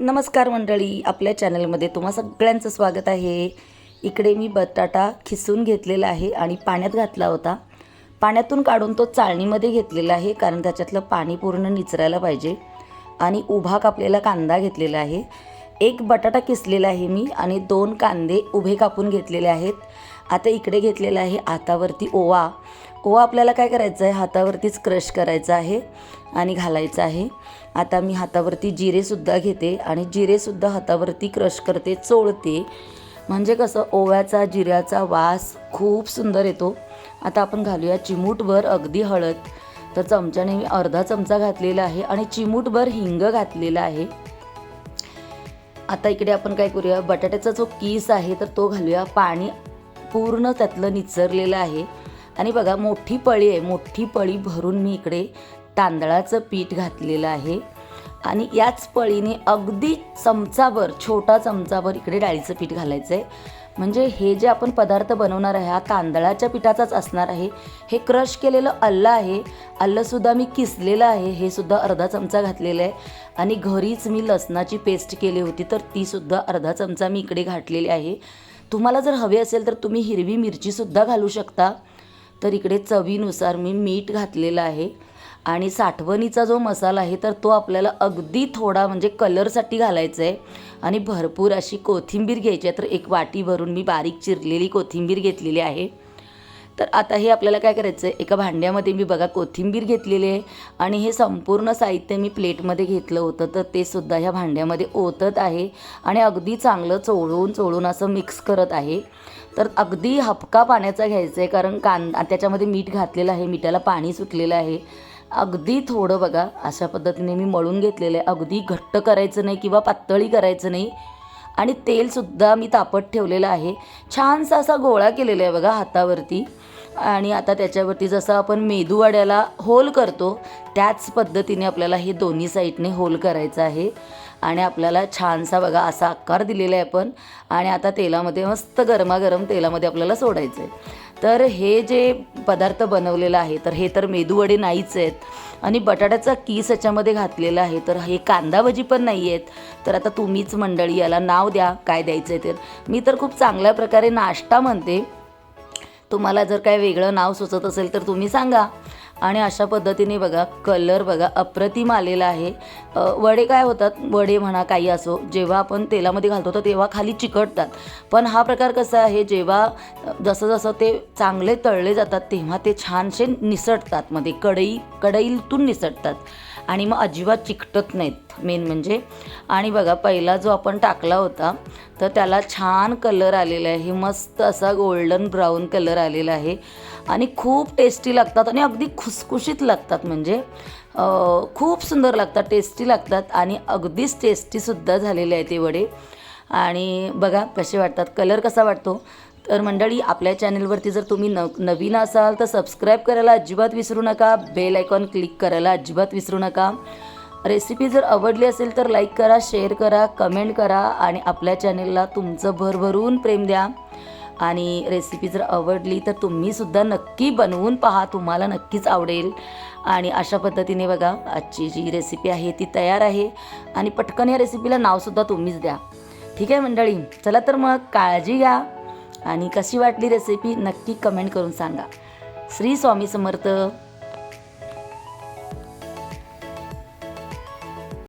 नमस्कार मंडळी आपल्या चॅनलमध्ये तुम्हा सगळ्यांचं स्वागत आहे. इकडे मी बटाटा खिसून घेतलेला आहे आणि पाण्यात घातला होता. पाण्यातून काढून तो चाळणीमध्ये घेतलेला आहे कारण त्याच्यातलं पाणी पूर्ण निचरायला पाहिजे. आणि उभा कापलेला कांदा घेतलेला आहे. एक बटाटा किसलेला आहे मी आणि दोन कांदे उभे कापून घेतलेले आहेत. आता इकडे घेतलेला आहे हातावरती ओवा. ओवा आपल्याला काय करायचं आहे? हातावरतीच क्रश करायचं आहे आणि घालायचं आहे. आता मी हातावरती जिरेसुद्धा घेते आणि जिरेसुद्धा हातावरती क्रश करते चोळते. म्हणजे कसं ओव्याचा जिऱ्याचा वास खूप सुंदर येतो. आता आपण घालूया चिमूटभर अगदी हळद. तर चमच्याने मी अर्धा चमचा घातलेला आहे आणि चिमूटभर हिंग घातलेला आहे. आता इकडे आपण काय करूया? बटाट्याचा जो कीस आहे तर तो घालूया. पाणी पूर्ण त्यातलं निचरलेलं आहे. आणि बघा मोठी पळी आहे. मोठी पळी भरून मी इकडे तांदळाचं पीठ घातलेलं आहे. आणि याच पळीने अगदी चमचाभर छोटा चमचाभर इकडे डाळीचं पीठ घालायचं आहे म्हणजे हे जे आपण पदार्थ बनवणार आहे हा तांदळाच्या पिठाचाच असणार आहे. हे क्रश केलेलं अल्लं आहे. अल्लंसुद्धा मी किसलेलं आहे. हे सुद्धा अर्धा चमचा घातलेलं आहे. आणि घरीच मी लसणाची पेस्ट केली होती तर तीसुद्धा अर्धा चमचा मी इकडे घातलेली आहे. तुम्हाला जर हवे असेल तर तुम्ही हिरवी मिरचीसुद्धा घालू शकता. तर इकडे चवीनुसार मी मीठ घातलेलं आहे. आणि साठवणीचा जो मसाला आहे तर तो आपल्याला अगदी थोडा म्हणजे कलरसाठी घालायचा आहे आणि भरपूर अशी कोथिंबीर घ्यायची आहे तर एक वाटी भरून मी बारीक चिरलेली कोथिंबीर घेतलेली आहे. तर आता हे आपल्याला काय करायचं आहे एका भांड्यामध्ये मी बघा कोथिंबीर घेतलेली आहे आणि हे संपूर्ण साहित्य मी प्लेटमध्ये घेतलं होतं. तर ते सुद्धा ह्या भांड्यामध्ये ओतत आहे आणि अगदी चांगलं चोळून चोळून असं मिक्स करत आहे. तर अगदी हपका पाण्याचा घ्यायचा आहे कारण कान त्याच्यामध्ये मीठ घातलेलं आहे मिठाला पाणी सुटलेलं आहे. अगदी थोडं बघा अशा पद्धतीने मी मळून घेतलेलं आहे. अगदी घट्ट करायचं नाही किंवा पातळी करायचं नाही. आणि तेलसुद्धा मी तापत ठेवलेलं आहे. छानसा असा गोळा केलेला आहे बघा हातावरती. आणि आता त्याच्यावरती जसं आपण मेदूवड्याला होल करतो त्याच पद्धतीने आपल्याला हे दोन्ही साईडने होल करायचं आहे. आणि आपल्याला छानसा बघा असा आकार दिलेला आहे आपण आणि आता तेलामध्ये मस्त गरमागरम तेलामध्ये आपल्याला सोडायचं आहे तर हे जे पदार्थ बनवलेला आहे तर हे तर मेदूवडे नाहीच आहेत. आणि बटाट्याचा कीस याच्यामध्ये घातलेला आहे तर हे कांदा भजी पण नाही आहेत. तर आता तुम्हीच मंडळी याला नाव द्या काय द्यायचं आहे तर मी तर खूप चांगल्या प्रकारे नाश्ता म्हणते. तुम्हाला जर काय वेगळं नाव सुचत असेल तर तुम्ही सांगा. आणि अशा पद्धतीने बघा कलर बघा अप्रतिम आलेला आहे. वडे काय होतात? वडे म्हणा काही असो जेव्हा आपण तेलामध्ये घालतो तर तेव्हा खाली चिकटतात. पण हा प्रकार कसा आहे? जेव्हा जसं जसं ते चांगले तळले जातात तेव्हा ते छानसे निसटतात. मध्ये कढई कढईतून निसटतात. आणि मग अजिबात चिकटत नाहीत मेन म्हणजे. आणि बघा पहिला जो आपण टाकला होता तर त्याला छान कलर आलेला आहे. मस्त असा गोल्डन ब्राऊन कलर आलेला आहे. आणि खूप टेस्टी लागतात आणि अगदी खुसखुशीत लागतात म्हणजे. खूप सुंदर लागतात टेस्टी लागतात आणि अगदीच टेस्टीसुद्धा झालेले आहे ते वडे. आणि बघा कसे वाटतात? कलर कसा वाटतो? तर मंडळी आपल्या चॅनलवरती जर तुम्ही न नवीन असाल तर सबस्क्राईब करायला अजिबात विसरू नका. बेल आयकॉन क्लिक करायला अजिबात विसरू नका. रेसिपी जर आवडली असेल तर लाईक करा शेअर करा कमेंट करा आणि आपल्या चॅनलला तुमचं भरभरून प्रेम द्या. आणि रेसिपी जर आवडली तर तुम्हीसुद्धा नक्की बनवून पहा. तुम्हाला नक्कीच आवडेल. आणि अशा पद्धतीने बघा आजची जी रेसिपी आहे ती तयार आहे. आणि पटकन या रेसिपीला नावसुद्धा तुम्हीच द्या. ठीक आहे मंडळी? चला तर मग काळजी घ्या. आणि कशी वाटली रेसिपी नक्की कमेंट करून सांगा. श्री स्वामी समर्थ.